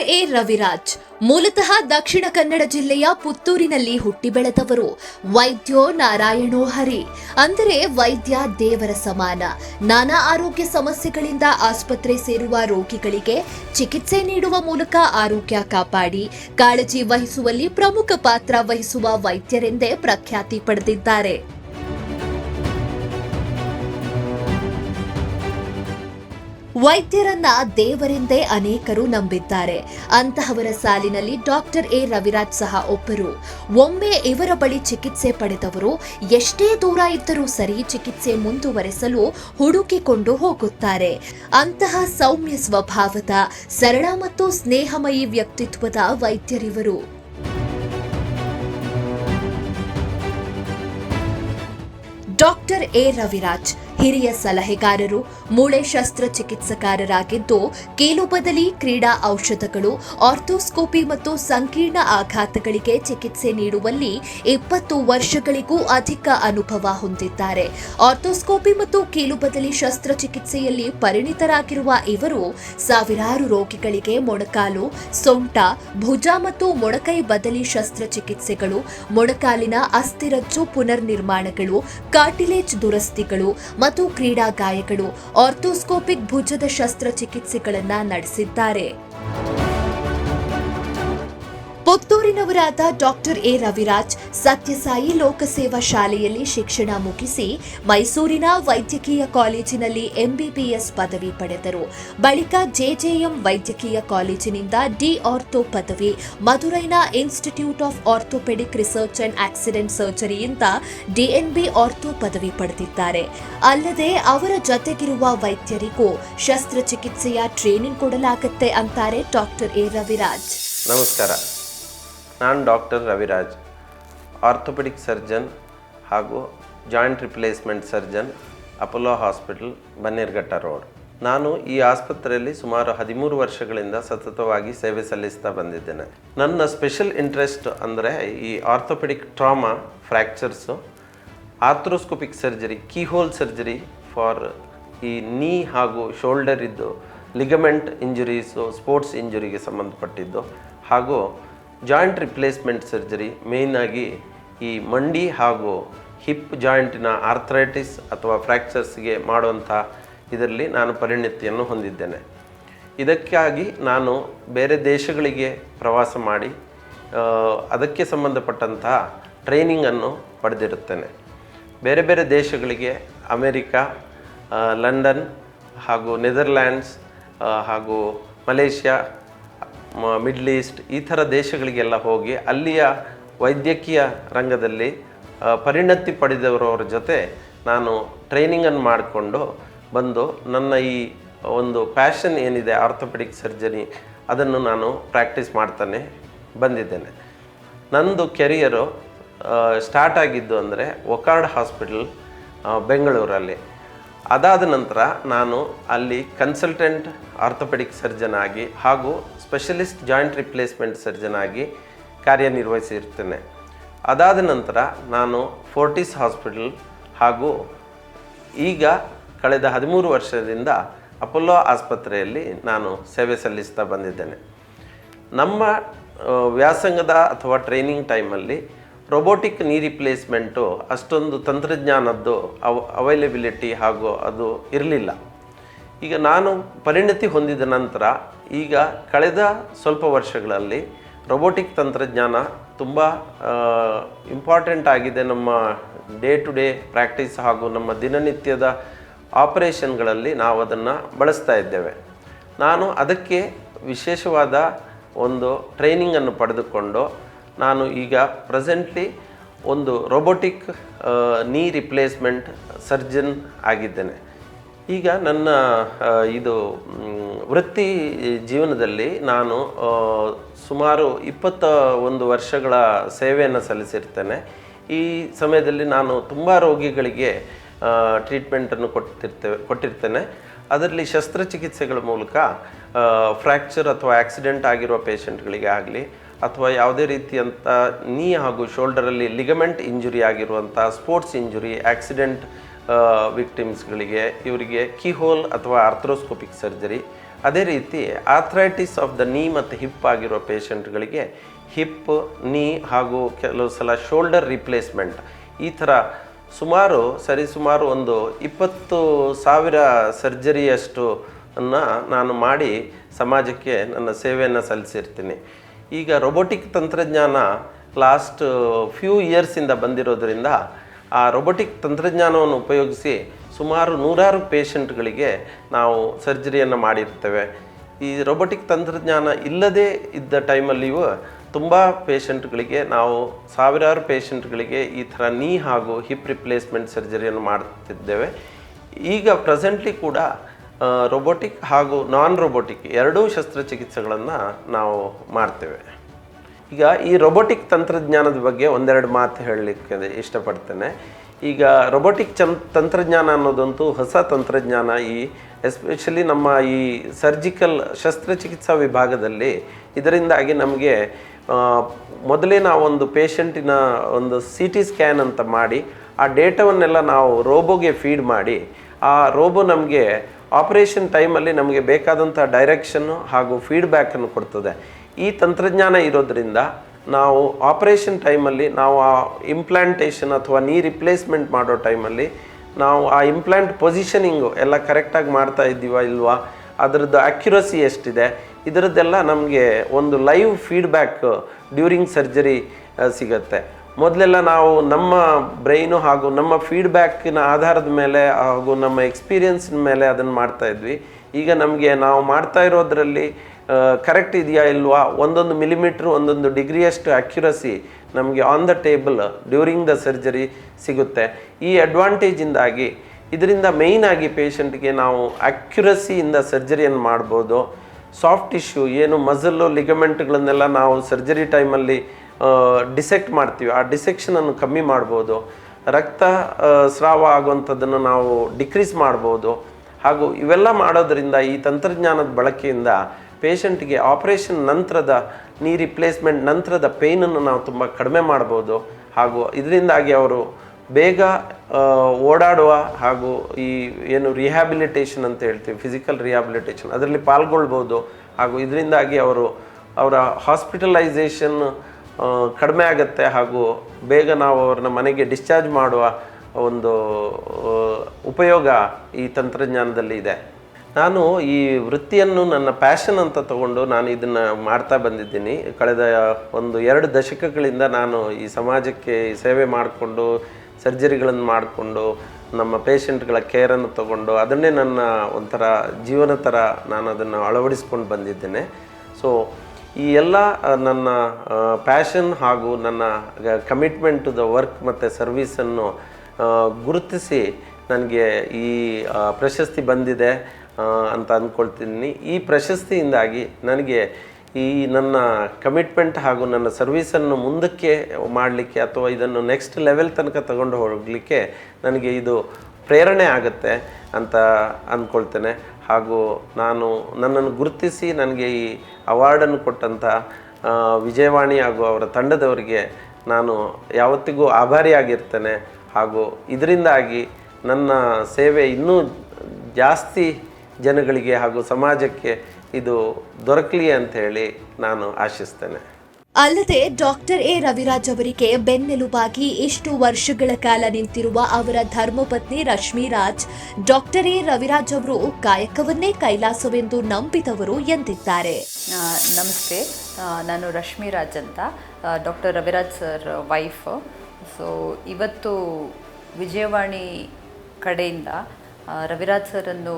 Doctor A. Raviraj, ಮೂಲತಃ ದಕ್ಷಿಣ ಕನ್ನಡ ಜಿಲ್ಲೆಯ ಪುತ್ತೂರಿನಲ್ಲಿ ಹುಟ್ಟಿ ಬೆಳೆದವರು ವೈದ್ಯೋ ನಾರಾಯಣೋ ಹರಿ. ಅಂದರೆ ವೈದ್ಯ ದೇವರ ಸಮಾನ. ನಾನಾ ಆರೋಗ್ಯ ಸಮಸ್ಯೆಗಳಿಂದ ಆಸ್ಪತ್ರೆ ಸೇರುವ ರೋಗಿಗಳಿಗೆ ಚಿಕಿತ್ಸೆ ನೀಡುವ ಮೂಲಕ ಆರೋಗ್ಯ ಕಾಪಾಡಿ, ಕಾಳಜಿ ವಹಿಸುವಲ್ಲಿ ಪ್ರಮುಖ ಪಾತ್ರ ವಹಿಸುವ ವೈದ್ಯರೆಂದೇ ಪ್ರಖ್ಯಾತಿ ಪಡೆದಿದ್ದಾರೆ. ವೈದ್ಯರನ್ನ ದೇವರೆಂದೇ ಅನೇಕರು ನಂಬಿದ್ದಾರೆ. ಅಂತಹವರ ಸಾಲಿನಲ್ಲಿ ಡಾಕ್ಟರ್ ಎ. ರವಿರಾಜ್ ಸಹ ಒಬ್ಬರು. ಒಮ್ಮೆ ಇವರ ಬಳಿ ಚಿಕಿತ್ಸೆ ಪಡೆದವರು ಎಷ್ಟೇ ದೂರ ಇದ್ದರೂ ಸರಿ ಚಿಕಿತ್ಸೆ ಮುಂದುವರೆಸಲು ಹುಡುಕಿಕೊಂಡು ಹೋಗುತ್ತಾರೆ. ಅಂತಹ ಸೌಮ್ಯ ಸ್ವಭಾವದ, ಸರಳ ಮತ್ತು ಸ್ನೇಹಮಯಿ ವ್ಯಕ್ತಿತ್ವದ ವೈದ್ಯರಿವರು. Doctor A. ರವಿರಾಜ್ ಹಿರಿಯ ಸಲಹೆಗಾರರು, ಮೂಳೆ ಶಸ್ತ್ರಚಿಕಿತ್ಸಕಾರರಾಗಿದ್ದು ಕೀಲು ಬದಲಿ ಕ್ರೀಡಾ ಔಷಧಗಳು, ಆರ್ಥೋಸ್ಕೋಪಿ ಮತ್ತು ಸಂಕೀರ್ಣ ಆಘಾತಗಳಿಗೆ ಚಿಕಿತ್ಸೆ ನೀಡುವಲ್ಲಿ ಇಪ್ಪತ್ತು ವರ್ಷಗಳಿಗೂ ಅಧಿಕ ಅನುಭವ ಹೊಂದಿದ್ದಾರೆ. ಆರ್ಥೋಸ್ಕೋಪಿ ಮತ್ತು ಕೀಲು ಬದಲಿ ಶಸ್ತ್ರಚಿಕಿತ್ಸೆಯಲ್ಲಿ ಪರಿಣಿತರಾಗಿರುವ ಇವರು ಸಾವಿರಾರು ರೋಗಿಗಳಿಗೆ ಮೊಣಕಾಲು, ಸೊಂಟ, ಭುಜ ಮತ್ತು ಮೊಣಕೈ ಬದಲಿ ಶಸ್ತ್ರಚಿಕಿತ್ಸೆಗಳು, ಮೊಣಕಾಲಿನ ಅಸ್ಥಿರಜ್ಜು ಪುನರ್ನಿರ್ಮಾಣಗಳು, ಕಾರ್ಟಿಲೇಜ್ ದುರಸ್ತಿಗಳು ಮತ್ತು ಕ್ರೀಡಾ ಗಾಯಗಳು ಆರ್ಥೋಸ್ಕೋಪಿಕ್ ಭುಜದ ಶಸ್ತ್ರಚಿಕಿತ್ಸೆಗಳನ್ನು ನಡೆಸಿದ್ದಾರೆ. ಪುತ್ತೂರಿನವರಾದ ಡಾಕ್ಟರ್ ಎ ರವಿರಾಜ್ ಸತ್ಯಸಾಯಿ ಲೋಕಸೇವಾ ಶಾಲೆಯಲ್ಲಿ ಶಿಕ್ಷಣ ಮುಗಿಸಿ ಮೈಸೂರಿನ ವೈದ್ಯಕೀಯ ಕಾಲೇಜಿನಲ್ಲಿ ಎಂಬಿಬಿಎಸ್ ಪದವಿ ಪಡೆದರು. ಬಳಿಕ ಜೆಜೆಎಂ ವೈದ್ಯಕೀಯ ಕಾಲೇಜಿನಿಂದ ಡಿ ಆರ್ಥೋ ಪದವಿ, ಮಧುರೈನ institute of orthopaedic research and accident ಸರ್ಜರಿಯಿಂದ DNB ortho ಪದವಿ ಪಡೆದಿದ್ದಾರೆ. ಅಲ್ಲದೆ ಅವರ ಜೊತೆಗಿರುವ ವೈದ್ಯರಿಗೂ ಶಸ್ತ್ರಚಿಕಿತ್ಸೆಯ ಟ್ರೈನಿಂಗ್ ಕೊಡಲಾಗುತ್ತೆ ಅಂತಾರೆ ಡಾಕ್ಟರ್ ಎ ರವಿರಾಜ್. ನಮಸ್ಕಾರ. ನಾನು ಡಾಕ್ಟರ್ ರವಿರಾಜ್, ಆರ್ಥೋಪೆಡಿಕ್ ಸರ್ಜನ್ ಹಾಗೂ joint replacement surgeon, Apollo hospital, Bannerghatta road. ನಾನು ಈ ಆಸ್ಪತ್ರೆಯಲ್ಲಿ ಸುಮಾರು ಹದಿಮೂರು ವರ್ಷಗಳಿಂದ ಸತತವಾಗಿ ಸೇವೆ ಸಲ್ಲಿಸ್ತಾ ಬಂದಿದ್ದೇನೆ. ನನ್ನ ಸ್ಪೆಷಲ್ ಇಂಟ್ರೆಸ್ಟ್ ಅಂದರೆ ಈ orthopaedic trauma fractures. Arthroscopic surgery, keyhole surgery for ಈ ನೀ ಹಾಗೂ ಶೋಲ್ಡರ್ ಇದ್ದು ಲಿಗಮೆಂಟ್ ಇಂಜುರೀಸು, ಸ್ಪೋರ್ಟ್ಸ್ ಇಂಜುರಿಗೆ ಸಂಬಂಧಪಟ್ಟಿದ್ದು ಹಾಗೂ ಜಾಯಿಂಟ್ ರಿಪ್ಲೇಸ್ಮೆಂಟ್ ಸರ್ಜರಿ ಮೇಯ್ನಾಗಿ ಈ ಮಂಡಿ ಹಾಗೂ ಹಿಪ್ ಜಾಯಿಂಟಿನ ಆರ್ಥರೈಟಿಸ್ ಅಥವಾ ಫ್ರ್ಯಾಕ್ಚರ್ಸ್ಗೆ ಮಾಡುವಂಥ ಇದರಲ್ಲಿ ನಾನು ಪರಿಣತಿಯನ್ನು ಹೊಂದಿದ್ದೇನೆ. ಇದಕ್ಕಾಗಿ ನಾನು ಬೇರೆ ದೇಶಗಳಿಗೆ ಪ್ರವಾಸ ಮಾಡಿ ಅದಕ್ಕೆ ಸಂಬಂಧಪಟ್ಟಂತಹ ಟ್ರೈನಿಂಗನ್ನು ಪಡೆದಿರುತ್ತೇನೆ. ಬೇರೆ ಬೇರೆ ದೇಶಗಳಿಗೆ ಅಮೇರಿಕಾ ಲಂಡನ್ ಹಾಗೂ ನೆದರ್ಲ್ಯಾಂಡ್ಸ್ ಹಾಗೂ ಮಲೇಷ್ಯಾ ಮಿಡ್ಲ್ ಈಸ್ಟ್ ಈ ಥರ ದೇಶಗಳಿಗೆಲ್ಲ ಹೋಗಿ ಅಲ್ಲಿಯ ವೈದ್ಯಕೀಯ ರಂಗದಲ್ಲಿ ಪರಿಣತಿ ಪಡೆದವರವ್ರ ಜೊತೆ ನಾನು ಟ್ರೈನಿಂಗನ್ನು ಮಾಡಿಕೊಂಡು ಬಂದು ನನ್ನ ಈ ಒಂದು ಪ್ಯಾಷನ್ ಏನಿದೆ ಆರ್ಥೋಪೆಡಿಕ್ ಸರ್ಜರಿ ಅದನ್ನು ನಾನು ಪ್ರಾಕ್ಟೀಸ್ ಮಾಡ್ತಾನೆ ಬಂದಿದ್ದೇನೆ. ನಂದು ಕೆರಿಯರು ಸ್ಟಾರ್ಟ್ ಆಗಿದ್ದು ಅಂದರೆ ಒಕಾರ್ಡ್ ಹಾಸ್ಪಿಟಲ್ ಬೆಂಗಳೂರಲ್ಲಿ. ಅದಾದ ನಂತರ ನಾನು ಅಲ್ಲಿ ಕನ್ಸಲ್ಟೆಂಟ್ ಆರ್ಥೋಪೆಡಿಕ್ ಸರ್ಜನ್ ಆಗಿ ಹಾಗೂ ಸ್ಪೆಷಲಿಸ್ಟ್ ಜಾಯಿಂಟ್ ರಿಪ್ಲೇಸ್ಮೆಂಟ್ ಸರ್ಜನ್ ಆಗಿ ಕಾರ್ಯನಿರ್ವಹಿಸಿರ್ತೇನೆ. ಅದಾದ ನಂತರ ನಾನು ಫೋರ್ಟಿಸ್ ಹಾಸ್ಪಿಟಲ್ ಹಾಗೂ ಈಗ ಕಳೆದ ಹದಿಮೂರು ವರ್ಷದಿಂದ ಅಪೋಲೋ ಆಸ್ಪತ್ರೆಯಲ್ಲಿ ನಾನು ಸೇವೆ ಸಲ್ಲಿಸ್ತಾ ಬಂದಿದ್ದೇನೆ. ನಮ್ಮ, ವ್ಯಾಸಂಗದ ಅಥವಾ ಟ್ರೈನಿಂಗ್ ಟೈಮಲ್ಲಿ ರೊಬೋಟಿಕ್ ನೀ ರಿಪ್ಲೇಸ್ಮೆಂಟು ಅಷ್ಟೊಂದು ತಂತ್ರಜ್ಞಾನದ್ದು ಅವ ಅವೈಲಬಿಲಿಟಿ ಹಾಗೂ ಅದು ಇರಲಿಲ್ಲ. ಈಗ ನಾನು ಪರಿಣತಿ ಹೊಂದಿದ ನಂತರ ಈಗ ಕಳೆದ ಸ್ವಲ್ಪ ವರ್ಷಗಳಲ್ಲಿ ರೊಬೋಟಿಕ್ ತಂತ್ರಜ್ಞಾನ ತುಂಬ ಇಂಪಾರ್ಟೆಂಟ್ ಆಗಿದೆ ನಮ್ಮ ಡೇ ಟು ಡೇ ಪ್ರಾಕ್ಟೀಸ್ ಹಾಗೂ ನಮ್ಮ ದಿನನಿತ್ಯದ ಆಪರೇಷನ್ಗಳಲ್ಲಿ ನಾವು ಅದನ್ನು ಬಳಸ್ತಾ ಇದ್ದೇವೆ. ನಾನು ಅದಕ್ಕೆ ವಿಶೇಷವಾದ ಒಂದು ಟ್ರೈನಿಂಗನ್ನು ಪಡೆದುಕೊಂಡು ನಾನು ಈಗ ಪ್ರೆಸೆಂಟ್ಲಿ ಒಂದು ರೊಬೊಟಿಕ್ ನೀ ರಿಪ್ಲೇಸ್ಮೆಂಟ್ ಸರ್ಜನ್ ಆಗಿದ್ದೇನೆ. ಈಗ ನನ್ನ ಇದು ವೃತ್ತಿ ಜೀವನದಲ್ಲಿ ನಾನು ಸುಮಾರು ಇಪ್ಪತ್ತ ಒಂದು ವರ್ಷಗಳ ಸೇವೆಯನ್ನು ಸಲ್ಲಿಸಿರ್ತೇನೆ. ಈ ಸಮಯದಲ್ಲಿ ನಾನು ತುಂಬ ರೋಗಿಗಳಿಗೆ ಟ್ರೀಟ್ಮೆಂಟನ್ನು ಕೊಟ್ಟಿರ್ತೇವೆ, ಕೊಟ್ಟಿರ್ತೇನೆ. ಅದರಲ್ಲಿ ಶಸ್ತ್ರಚಿಕಿತ್ಸೆಗಳ ಮೂಲಕ ಫ್ರ್ಯಾಕ್ಚರ್ ಅಥವಾ ಆಕ್ಸಿಡೆಂಟ್ ಆಗಿರುವ ಪೇಷಂಟ್ಗಳಿಗೆ ಆಗಲಿ ಅಥವಾ ಯಾವುದೇ ರೀತಿಯಂಥ ನೀ ಹಾಗೂ ಶೋಲ್ಡರಲ್ಲಿ ಲಿಗಮೆಂಟ್ ಇಂಜುರಿ ಆಗಿರುವಂಥ ಸ್ಪೋರ್ಟ್ಸ್ ಇಂಜುರಿ ಆಕ್ಸಿಡೆಂಟ್ ವಿಕ್ಟಿಮ್ಸ್ಗಳಿಗೆ ಇವರಿಗೆ ಕಿಹೋಲ್ ಅಥವಾ ಆರ್ಥ್ರೋಸ್ಕೋಪಿಕ್ ಸರ್ಜರಿ ಅದೇ ರೀತಿ ಆಥ್ರೈಟಿಸ್ ಆಫ್ ದ ನೀ ಮತ್ತು ಹಿಪ್ ಆಗಿರೋ ಪೇಷಂಟ್ಗಳಿಗೆ ಹಿಪ್ ನೀ ಹಾಗೂ ಕೆಲವು ಸಲ ಶೋಲ್ಡರ್ ರಿಪ್ಲೇಸ್ಮೆಂಟ್ ಈ ಥರ ಸುಮಾರು ಸರಿಸುಮಾರು ಒಂದು ಇಪ್ಪತ್ತು ಸಾವಿರ ಸರ್ಜರಿಯಷ್ಟು ಅನ್ನು ನಾನು ಮಾಡಿ ಸಮಾಜಕ್ಕೆ ನನ್ನ ಸೇವೆಯನ್ನು ಸಲ್ಲಿಸಿರ್ತೀನಿ. ಈಗ ರೊಬೊಟಿಕ್ ತಂತ್ರಜ್ಞಾನ ಲಾಸ್ಟ್ ಫ್ಯೂ ಇಯರ್ಸಿಂದ ಬಂದಿರೋದ್ರಿಂದ ಆ ರೊಬೊಟಿಕ್ ತಂತ್ರಜ್ಞಾನವನ್ನು ಉಪಯೋಗಿಸಿ ಸುಮಾರು ನೂರಾರು ಪೇಷಂಟ್ಗಳಿಗೆ ನಾವು ಸರ್ಜರಿಯನ್ನು ಮಾಡಿರ್ತೇವೆ. ಈ ರೊಬೊಟಿಕ್ ತಂತ್ರಜ್ಞಾನ ಇಲ್ಲದೇ ಇದ್ದ ಟೈಮಲ್ಲಿಯೂ ತುಂಬ ಪೇಷಂಟ್ಗಳಿಗೆ ನಾವು ಸಾವಿರಾರು ಪೇಷಂಟ್ಗಳಿಗೆ ಈ ಥರ ನೀ ಹಾಗೂ ಹಿಪ್ ರಿಪ್ಲೇಸ್ಮೆಂಟ್ ಸರ್ಜರಿಯನ್ನು ಮಾಡ್ತಿದ್ದೇವೆ. ಈಗ ಪ್ರೆಸೆಂಟ್ಲಿ ಕೂಡ ರೊಬೊಟಿಕ್ ಹಾಗೂ ನಾನ್ ರೊಬೊಟಿಕ್ ಎರಡೂ ಶಸ್ತ್ರಚಿಕಿತ್ಸೆಗಳನ್ನು ನಾವು ಮಾಡ್ತೇವೆ. ಈಗ ಈ ರೊಬೋಟಿಕ್ ತಂತ್ರಜ್ಞಾನದ ಬಗ್ಗೆ ಒಂದೆರಡು ಮಾತು ಹೇಳಲಿಕ್ಕೆ ಇಷ್ಟಪಡ್ತೇನೆ. ಈಗ ರೊಬೋಟಿಕ್ ಚನ್, ತಂತ್ರಜ್ಞಾನ ಅನ್ನೋದಂತೂ ಹೊಸ ತಂತ್ರಜ್ಞಾನ. ಈ ಎಸ್ಪೆಷಲಿ ನಮ್ಮ ಈ ಸರ್ಜಿಕಲ್ ಶಸ್ತ್ರಚಿಕಿತ್ಸಾ ವಿಭಾಗದಲ್ಲಿ ಇದರಿಂದಾಗಿ ನಮಗೆ ಮೊದಲೇ ನಾವೊಂದು ಪೇಷಂಟಿನ ಒಂದು ಸಿ ಟಿ ಸ್ಕ್ಯಾನ್ ಅಂತ ಮಾಡಿ, ಆ ಡೇಟಾವನ್ನೆಲ್ಲ ನಾವು ರೋಬೋಗೆ ಫೀಡ್ ಮಾಡಿ, ಆ ರೋಬೋ ನಮಗೆ ಆಪರೇಷನ್ ಟೈಮಲ್ಲಿ ನಮಗೆ ಬೇಕಾದಂಥ ಡೈರೆಕ್ಷನ್ನು ಹಾಗೂ ಫೀಡ್ಬ್ಯಾಕನ್ನು ಕೊಡ್ತದೆ. ಈ ತಂತ್ರಜ್ಞಾನ ಇರೋದ್ರಿಂದ ನಾವು ಆಪರೇಷನ್ ಟೈಮಲ್ಲಿ ನಾವು ಆ ಇಂಪ್ಲಾಂಟೇಷನ್ ಅಥವಾ ನೀ ರಿಪ್ಲೇಸ್ಮೆಂಟ್ ಮಾಡೋ ಟೈಮಲ್ಲಿ ನಾವು ಆ ಇಂಪ್ಲಾಂಟ್ ಪೊಸಿಷನಿಂಗು ಎಲ್ಲ ಕರೆಕ್ಟಾಗಿ ಮಾಡ್ತಾ ಇದ್ದೀವಾ ಇಲ್ವಾ? ಅದರದ್ದು ಅಕ್ಯುರಸಿ ಎಷ್ಟಿದೆ? ಇದರದ್ದೆಲ್ಲ ನಮಗೆ ಒಂದು ಲೈವ್ ಫೀಡ್ಬ್ಯಾಕ್ ಡ್ಯೂರಿಂಗ್ ಸರ್ಜರಿ ಸಿಗತ್ತೆ. ಮೊದಲೆಲ್ಲ ನಾವು ನಮ್ಮ ಬ್ರೈನು ಹಾಗೂ ನಮ್ಮ ಫೀಡ್ಬ್ಯಾಕಿನ ಆಧಾರದ ಮೇಲೆ ಹಾಗೂ ನಮ್ಮ ಎಕ್ಸ್ಪೀರಿಯನ್ಸಿನ ಮೇಲೆ ಅದನ್ನು ಮಾಡ್ತಾ ಇದ್ವಿ. ಈಗ ನಮಗೆ ನಾವು ಮಾಡ್ತಾ ಇರೋದ್ರಲ್ಲಿ ಕರೆಕ್ಟ್ ಇದೆಯಾ ಇಲ್ವಾ? ಒಂದೊಂದು ಮಿಲಿಮೀಟ್ರ್ ಒಂದೊಂದು ಡಿಗ್ರಿಯಷ್ಟು ಅಕ್ಯುರಸಿ ನಮಗೆ on the table during the surgery ಸಿಗುತ್ತೆ. ಈ ಅಡ್ವಾಂಟೇಜಿಂದಾಗಿ ಇದರಿಂದ ಮೇಯ್ನ್ ಆಗಿ ಪೇಷಂಟ್ಗೆ ನಾವು ಅಕ್ಯುರಸಿಯಿಂದ ಸರ್ಜರಿಯನ್ನು ಮಾಡ್ಬೋದು. ಸಾಫ್ಟ್ ಟಿಶ್ಯೂ ಏನು ಮಸಲ್ಲು ಲಿಗಮೆಂಟ್ಗಳನ್ನೆಲ್ಲ ನಾವು ಸರ್ಜರಿ ಟೈಮಲ್ಲಿ ಡಿಸೆಕ್ಟ್ ಮಾಡ್ತೀವಿ. ಆ ಡಿಸೆಕ್ಷನನ್ನು ಕಮ್ಮಿ ಮಾಡ್ಬೋದು. ರಕ್ತ ಸ್ರಾವ ಆಗುವಂಥದ್ದನ್ನು ನಾವು ಡಿಕ್ರೀಸ್ ಮಾಡ್ಬೋದು. ಹಾಗೂ ಇವೆಲ್ಲ ಮಾಡೋದರಿಂದ ಈ ತಂತ್ರಜ್ಞಾನದ ಬಳಕೆಯಿಂದ ಪೇಷಂಟ್ಗೆ ಆಪರೇಷನ್ ನಂತರದ ನೀ ರಿಪ್ಲೇಸ್ಮೆಂಟ್ ನಂತರದ ಪೇಯ್ನನ್ನು ನಾವು ತುಂಬ ಕಡಿಮೆ ಮಾಡ್ಬೋದು. ಹಾಗೂ ಇದರಿಂದಾಗಿ ಅವರು ಬೇಗ ಓಡಾಡುವ ಹಾಗೂ ಈ ಏನು ರಿಹ್ಯಾಬಿಲಿಟೇಷನ್ ಅಂತ ಹೇಳ್ತೀವಿ ಫಿಸಿಕಲ್ ರಿಹ್ಯಾಬಿಲಿಟೇಷನ್ ಅದರಲ್ಲಿ ಪಾಲ್ಗೊಳ್ಬೋದು. ಹಾಗೂ ಇದರಿಂದಾಗಿ ಅವರು ಅವರ ಹಾಸ್ಪಿಟಲೈಸೇಷನ್ ಕಡಿಮೆ ಆಗುತ್ತೆ ಹಾಗೂ ಬೇಗ ನಾವು ಅವ್ರನ್ನ ಮನೆಗೆ ಡಿಸ್ಚಾರ್ಜ್ ಮಾಡುವ ಒಂದು ಉಪಯೋಗ ಈ ತಂತ್ರಜ್ಞಾನದಲ್ಲಿ ಇದೆ. ನಾನು ಈ ವೃತ್ತಿಯನ್ನು ನನ್ನ ಪ್ಯಾಷನ್ ಅಂತ ತಗೊಂಡು ನಾನು ಇದನ್ನು ಮಾಡ್ತಾ ಬಂದಿದ್ದೀನಿ. ಕಳೆದ ಒಂದು ಎರಡು ದಶಕಗಳಿಂದ ನಾನು ಈ ಸಮಾಜಕ್ಕೆ ಸೇವೆ ಮಾಡಿಕೊಂಡು, ಸರ್ಜರಿಗಳನ್ನು ಮಾಡಿಕೊಂಡು, ನಮ್ಮ ಪೇಷಂಟ್ಗಳ ಕೇರನ್ನು ತಗೊಂಡು ಅದನ್ನೇ ನನ್ನ ಒಂಥರ ಜೀವನ ಥರ ನಾನು ಅದನ್ನು ಅಳವಡಿಸ್ಕೊಂಡು ಬಂದಿದ್ದೇನೆ. ಸೊ ಈ ಎಲ್ಲ ನನ್ನ ಪ್ಯಾಷನ್ ಹಾಗೂ ನನ್ನ ಕಮಿಟ್ಮೆಂಟ್ ಟು ದ ವರ್ಕ್ ಮತ್ತು ಸರ್ವೀಸನ್ನು ಗುರುತಿಸಿ ನನಗೆ ಈ ಪ್ರಶಸ್ತಿ ಬಂದಿದೆ ಅಂತ ಅಂದ್ಕೊಳ್ತೀನಿ ಈ ಪ್ರಶಸ್ತಿಯಿಂದಾಗಿ ನನಗೆ ಈ ನನ್ನ ಕಮಿಟ್ಮೆಂಟ್ ಹಾಗೂ ನನ್ನ ಸರ್ವೀಸನ್ನು ಮುಂದಕ್ಕೆ ಮಾಡಲಿಕ್ಕೆ ಅಥವಾ ಇದನ್ನು ನೆಕ್ಸ್ಟ್ ಲೆವೆಲ್ ತನಕ ತಗೊಂಡು ಹೋಗಲಿಕ್ಕೆ ನನಗೆ ಇದು ಪ್ರೇರಣೆ ಆಗುತ್ತೆ ಅಂತ ಅಂದ್ಕೊಳ್ತೇನೆ ಹಾಗೂ ನಾನು ನನ್ನನ್ನು ಗುರುತಿಸಿ ನನಗೆ ಈ ಅವಾರ್ಡನ್ನು ಕೊಟ್ಟಂಥ ವಿಜಯವಾಣಿ ಹಾಗೂ ಅವರ ತಂಡದವರಿಗೆ ನಾನು ಯಾವತ್ತಿಗೂ ಆಭಾರಿಯಾಗಿರ್ತೇನೆ. ಹಾಗೂ ಇದರಿಂದಾಗಿ ನನ್ನ ಸೇವೆ ಇನ್ನೂ ಜಾಸ್ತಿ ಜನಗಳಿಗೆ ಹಾಗೂ ಸಮಾಜಕ್ಕೆ ಇದು ದೊರಕಲಿ ಅಂತ ಹೇಳಿ ನಾನು ಆಶಿಸ್ತೇನೆ. ಅಲ್ಲದೆ ಡಾಕ್ಟರ್ ಎ ರವಿರಾಜ್ ಅವರಿಗೆ ಬೆನ್ನೆಲುಬಾಗಿ ಇಷ್ಟು ವರ್ಷಗಳ ಕಾಲ ನಿಂತಿರುವ ಅವರ ಧರ್ಮಪತ್ನಿ ರಶ್ಮಿ ರಾಜ್, ಡಾಕ್ಟರ್ ಎ ರವಿರಾಜ್ ಅವರು ಕಾಯಕವನ್ನೇ ಕೈಲಾಸವೆಂದು ನಂಬಿದವರು ಎಂದಿದ್ದಾರೆ. ನಮಸ್ತೆ. ನಾನು ರಶ್ಮಿ ರಾಜ್ ಅಂತ. Doctor Raviraj sir wife. So ಇವತ್ತು ವಿಜಯವಾಣಿ ಕಡೆಯಿಂದ ರವಿರಾಜ್ ಸರನ್ನು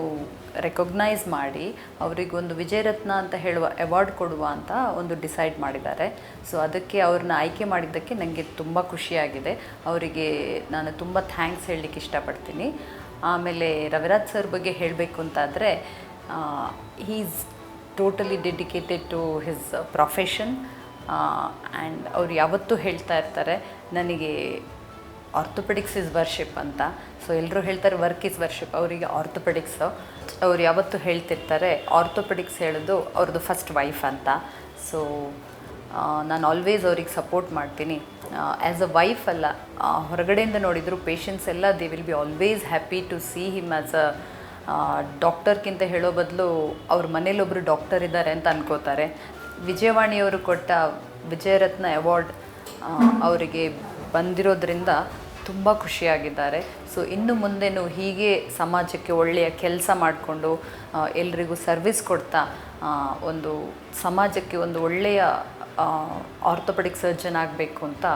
ರೆಕಗ್ನೈಸ್ ಮಾಡಿ ಅವರಿಗೊಂದು ವಿಜಯರತ್ನ ಅಂತ ಹೇಳುವ ಅವಾರ್ಡ್ ಕೊಡುವ ಅಂತ ಒಂದು ಡಿಸೈಡ್ ಮಾಡಿದ್ದಾರೆ. ಸೊ ಅದಕ್ಕೆ ಅವ್ರನ್ನ ಆಯ್ಕೆ ಮಾಡಿದ್ದಕ್ಕೆ ನನಗೆ ತುಂಬ ಖುಷಿಯಾಗಿದೆ. ಅವರಿಗೆ ನಾನು ತುಂಬ ಥ್ಯಾಂಕ್ಸ್ ಹೇಳಲಿಕ್ಕೆ ಇಷ್ಟಪಡ್ತೀನಿ. ಆಮೇಲೆ ರವಿರಾಜ್ ಸರ್ ಬಗ್ಗೆ ಹೇಳಬೇಕು ಅಂತಾದರೆ is totally dedicated to his profession and ಅವ್ರು ಯಾವತ್ತೂ ಹೇಳ್ತಾ ಇರ್ತಾರೆ, ನನಗೆ ಆರ್ಥೋಪೆಡಿಕ್ಸ್ ಇಸ್ ವರ್ಷಿಪ್ ಅಂತ. ಸೊ ಎಲ್ಲರೂ ಹೇಳ್ತಾರೆ ವರ್ಕ್ ಇಸ್ ವರ್ಷಿಪ್ ಅವರಿಗೆ ಆರ್ಥೋಪೆಡಿಕ್ಸು ಅವ್ರು ಯಾವತ್ತೂ ಹೇಳ್ತಿರ್ತಾರೆ ಆರ್ಥೋಪೆಡಿಕ್ಸ್ ಹೇಳೋದು ಅವ್ರದ್ದು ಫಸ್ಟ್ ವೈಫ್ ಅಂತ. ಸೊ ನಾನು ಆಲ್ವೇಸ್ ಅವ್ರಿಗೆ ಸಪೋರ್ಟ್ ಮಾಡ್ತೀನಿ. ಆ್ಯಸ್ ಅ ವೈಫ್ ಅಲ್ಲ ಹೊರಗಡೆಯಿಂದ ನೋಡಿದ್ರು ಪೇಷಂಟ್ಸ್ ಎಲ್ಲ they will be always happy to see him as a ಡಾಕ್ಟರ್ಗಿಂತ ಹೇಳೋ ಬದಲು ಅವ್ರ ಮನೇಲೊಬ್ಬರು ಡಾಕ್ಟರ್ ಇದ್ದಾರೆ ಅಂತ ಅನ್ಕೋತಾರೆ. ವಿಜಯವಾಣಿಯವರು ಕೊಟ್ಟ ವಿಜಯರತ್ನ ಅವಾರ್ಡ್ ಅವರಿಗೆ ಬಂದಿರೋದ್ರಿಂದ ತುಂಬ ಖುಷಿಯಾಗಿದ್ದಾರೆ. ಸೊ ಇನ್ನು ಮುಂದೆನೂ ಹೀಗೆ ಸಮಾಜಕ್ಕೆ ಒಳ್ಳೆಯ ಕೆಲಸ ಮಾಡಿಕೊಂಡು ಎಲ್ರಿಗೂ ಸರ್ವಿಸ್ ಕೊಡ್ತಾ ಒಂದು ಸಮಾಜಕ್ಕೆ ಒಂದು ಒಳ್ಳೆಯ ಆರ್ಥೋಪೆಡಿಕ್ ಸರ್ಜನ್ ಆಗಬೇಕು ಅಂತ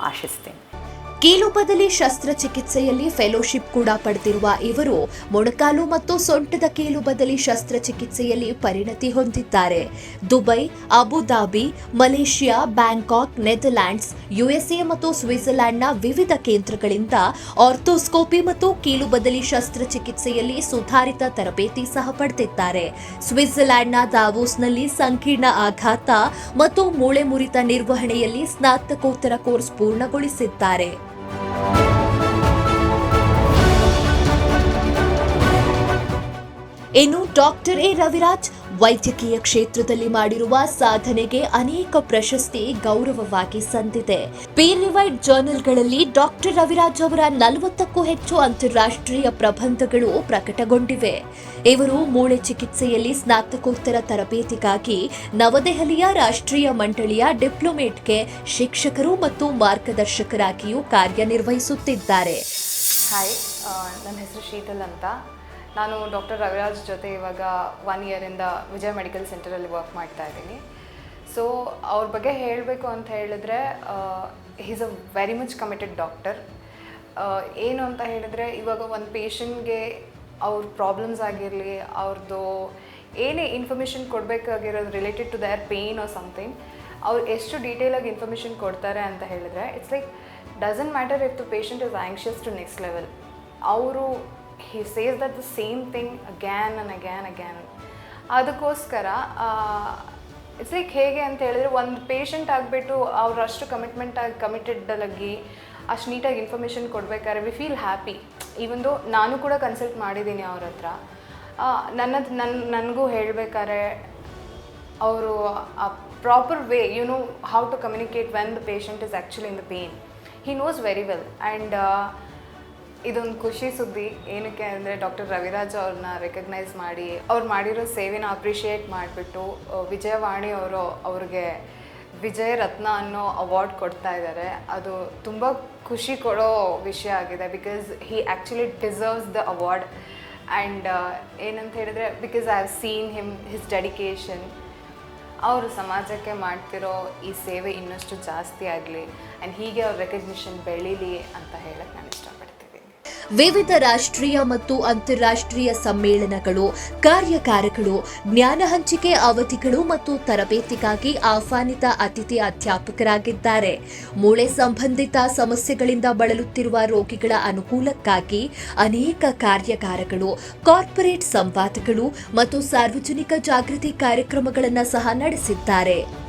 ಆಶಿಸ್ತೀನಿ. ಕೀಲು ಬದಲಿ ಶಸ್ತ್ರಚಿಕಿತ್ಸೆಯಲ್ಲಿ ಫೆಲೋಶಿಪ್ ಕೂಡ ಪಡೆದಿರುವ ಇವರು ಮೊಣಕಾಲು ಮತ್ತು ಸೊಂಟದ ಕೀಲು ಬದಲಿ ಶಸ್ತ್ರಚಿಕಿತ್ಸೆಯಲ್ಲಿ ಪರಿಣತಿ ಹೊಂದಿದ್ದಾರೆ. Dubai Abu Dhabi Malaysia, Bangkok Netherlands USA ಮತ್ತು ಸ್ವಿಟ್ಜರ್ಲ್ಯಾಂಡ್ನ ವಿವಿಧ ಕೇಂದ್ರಗಳಿಂದ ಆರ್ಥೋಸ್ಕೋಪಿ ಮತ್ತು ಕೀಲು ಬದಲಿ ಶಸ್ತ್ರಚಿಕಿತ್ಸೆಯಲ್ಲಿ ಸುಧಾರಿತ ತರಬೇತಿ ಸಹ ಪಡೆದಿದ್ದಾರೆ. ಸ್ವಿಟ್ಜರ್ಲ್ಯಾಂಡ್ನ ದಾವೋಸ್ನಲ್ಲಿ ಸಂಕೀರ್ಣ ಆಘಾತ ಮತ್ತು ಮೂಳೆ ಮುರಿತ ನಿರ್ವಹಣೆಯಲ್ಲಿ ಸ್ನಾತಕೋತ್ತರ ಕೋರ್ಸ್ ಪೂರ್ಣಗೊಳಿಸಿದ್ದಾರೆ. ಇನ್ನು ಡಾಕ್ಟರ್ ಎ ರವಿರಾಜ್ ವೈದ್ಯಕೀಯ ಕ್ಷೇತ್ರದಲ್ಲಿ ಮಾಡಿರುವ ಸಾಧನೆಗೆ ಅನೇಕ ಪ್ರಶಸ್ತಿ ಗೌರವವಾಗಿ ಸಂದಿದೆ. ಪೀರ್ ಜರ್ನಲ್ಗಳಲ್ಲಿ ಡಾಕ್ಟರ್ ರವಿರಾಜ್ ಅವರ ನಲವತ್ತಕ್ಕೂ ಹೆಚ್ಚು ಅಂತಾರಾಷ್ಟ್ರೀಯ ಪ್ರಬಂಧಗಳು ಪ್ರಕಟಗೊಂಡಿವೆ. ಇವರು ಮೂಳೆ ಚಿಕಿತ್ಸೆಯಲ್ಲಿ ಸ್ನಾತಕೋತ್ತರ ತರಬೇತಿಗಾಗಿ ನವದೆಹಲಿಯ ರಾಷ್ಟ್ರೀಯ ಮಂಡಳಿಯ ಡಿಪ್ಲೊಮೇಟ್ಗೆ ಶಿಕ್ಷಕರು ಮತ್ತು ಮಾರ್ಗದರ್ಶಕರಾಗಿಯೂ ಕಾರ್ಯನಿರ್ವಹಿಸುತ್ತಿದ್ದಾರೆ. ಹಾಯ್ ಆ, ನನ್ನ ಹೆಸರು ಶೀತಲ್ ಅಂತ. ನಾನು ಡಾಕ್ಟರ್ ರವಿರಾಜ್ ಜೊತೆ ಇವಾಗ ಒನ್ ಇಯರಿಂದ ವಿಜಯ ಮೆಡಿಕಲ್ ಸೆಂಟರಲ್ಲಿ ವರ್ಕ್ ಮಾಡ್ತಾ ಇದ್ದೀನಿ. ಸೊ ಅವ್ರ ಬಗ್ಗೆ ಹೇಳಬೇಕು ಅಂತ ಹೇಳಿದ್ರೆ is a very much committed doctor ಏನು ಅಂತ ಹೇಳಿದರೆ, ಇವಾಗ ಒಂದು ಪೇಷಂಟ್ಗೆ ಅವ್ರ ಪ್ರಾಬ್ಲಮ್ಸ್ ಆಗಿರಲಿ ಅವ್ರದ್ದು ಏನೇ information ಕೊಡಬೇಕಾಗಿರೋದು related to their pain or something ಅವ್ರು ಎಷ್ಟು ಡೀಟೇಲಾಗಿ ಇನ್ಫಾರ್ಮೇಷನ್ ಕೊಡ್ತಾರೆ ಅಂತ ಹೇಳಿದ್ರೆ it's like doesn't matter if the patient is anxious to next level ಅವರು he says that the same thing again and again again ಅದಕ್ಕೋಸ್ಕರ ಇಟ್ಸ್ ಲೈಕ್ ಹೇಗೆ ಅಂತ ಹೇಳಿದ್ರೆ ಒಂದು ಪೇಷಂಟ್ ಆಗಿಬಿಟ್ಟು ಅವ್ರು ಅಷ್ಟು ಕಮಿಟ್ಮೆಂಟ್ ಆಗಿ ಕಮಿಟೆಡ್ ಆಗಿ ಅಷ್ಟು ನೀಟಾಗಿ ಇನ್ಫಾರ್ಮೇಷನ್ ಕೊಡಬೇಕಾದ್ರೆ ವಿ ಫೀಲ್ ಹ್ಯಾಪಿ ಈವೊಂದು ನಾನು ಕೂಡ ಕನ್ಸಲ್ಟ್ ಮಾಡಿದ್ದೀನಿ ಅವ್ರ ಹತ್ರ. ನನ್ನದು ನನ್ನ ನನಗೂ ಹೇಳಬೇಕಾದ್ರೆ ಅವರು ಆ proper way you know how to communicate when the patient is actually in the pain he knows very well and ಇದೊಂದು ಖುಷಿ ಸುದ್ದಿ. ಏನಕ್ಕೆ ಅಂದರೆ ಡಾಕ್ಟರ್ ರವಿರಾಜ್ ಅವ್ರನ್ನ ರೆಕಗ್ನೈಸ್ ಮಾಡಿ, ಅವ್ರು ಮಾಡಿರೋ ಸೇವೆನ ಅಪ್ರಿಷಿಯೇಟ್ ಮಾಡಿಬಿಟ್ಟು ವಿಜಯವಾಣಿ ಅವರು ಅವ್ರಿಗೆ ವಿಜಯ ರತ್ನ ಅನ್ನೋ ಅವಾರ್ಡ್ ಕೊಡ್ತಾ ಇದ್ದಾರೆ ಅದು ತುಂಬ ಖುಷಿ ಕೊಡೋ ವಿಷಯ ಆಗಿದೆ because he actually deserves the award and ಏನಂತ ಹೇಳಿದ್ರೆ because I have seen him his dedication ಅವರು ಸಮಾಜಕ್ಕೆ ಮಾಡ್ತಿರೋ ಈ ಸೇವೆ ಇನ್ನಷ್ಟು ಜಾಸ್ತಿ ಆಗಲಿ ಆ್ಯಂಡ್ ಹೀಗೆ ಅವ್ರ ರೆಕಗ್ನಿಷನ್ ಬೆಳೀಲಿ ಅಂತ ಹೇಳಕ್ಕೆ ನಾನು ಇಷ್ಟಪಡ್ತೀನಿ. ವಿವಿಧ ರಾಷ್ಟ್ರೀಯ ಮತ್ತು ಅಂತಾರಾಷ್ಟ್ರೀಯ ಸಮ್ಮೇಳನಗಳು ಕಾರ್ಯಕಾರಗಳು ಜ್ಞಾನ ಹಂಚಿಕೆ ಅವಧಿಗಳು ಮತ್ತು ತರಬೇತಿಗಾಗಿ ಆಹ್ವಾನಿತ ಅತಿಥಿ ಅಧ್ಯಾಪಕರಾಗಿದ್ದಾರೆ. ಮೂಳೆ ಸಂಬಂಧಿತ ಸಮಸ್ಯೆಗಳಿಂದ ಬಳಲುತ್ತಿರುವ ರೋಗಿಗಳ ಅನುಕೂಲಕ್ಕಾಗಿ ಅನೇಕ ಕಾರ್ಯಾಗಾರಗಳು ಕಾರ್ಪೊರೇಟ್ ಸಂವಾದಗಳು ಮತ್ತು ಸಾರ್ವಜನಿಕ ಜಾಗೃತಿ ಕಾರ್ಯಕ್ರಮಗಳನ್ನು ಸಹ ನಡೆಸಿದ್ದಾರೆ.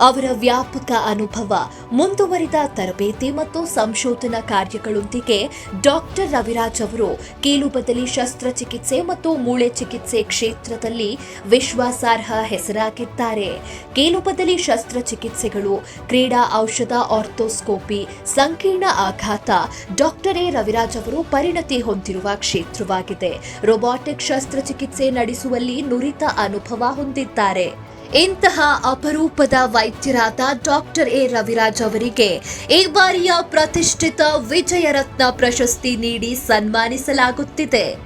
ಅವರ ವ್ಯಾಪಕ ಅನುಭವ, ಮುಂದುವರಿದ ತರಬೇತಿ ಮತ್ತು ಸಂಶೋಧನಾ ಕಾರ್ಯಗಳೊಂದಿಗೆ ಡಾಕ್ಟರ್ ರವಿರಾಜ್ ಅವರು ಕೀಲು ಬದಲಿ ಶಸ್ತ್ರಚಿಕಿತ್ಸೆ ಮತ್ತು ಮೂಳೆ ಚಿಕಿತ್ಸೆ ಕ್ಷೇತ್ರದಲ್ಲಿ ವಿಶ್ವಾಸಾರ್ಹ ಹೆಸರಾಗಿದ್ದಾರೆ. ಕೀಲು ಬದಲಿ ಶಸ್ತ್ರಚಿಕಿತ್ಸೆಗಳು, ಕ್ರೀಡಾ ಔಷಧ, ಆರ್ಥೋಸ್ಕೋಪಿ, ಸಂಕೀರ್ಣ ಆಘಾತ, ಡಾಕ್ಟರ್ ಎ ರವಿರಾಜ್ ಅವರು ಪರಿಣತಿ ಹೊಂದಿರುವ ಕ್ಷೇತ್ರವಾಗಿದೆ. ರೊಬಾಟಿಕ್ ಶಸ್ತ್ರಚಿಕಿತ್ಸೆ ನಡೆಸುವಲ್ಲಿ ನುರಿತ ಅನುಭವ ಹೊಂದಿದ್ದಾರೆ. ಇಂತಹ ಅಪರೂಪದ ವೈದ್ಯರಾದ ಡಾಕ್ಟರ್ ಎ ರವಿರಾಜ್ ಅವರಿಗೆ ಈ ಬಾರಿಯ ಪ್ರತಿಷ್ಠಿತ ವಿಜಯರತ್ನ ಪ್ರಶಸ್ತಿ ನೀಡಿ ಸನ್ಮಾನಿಸಲಾಗುತ್ತಿದೆ.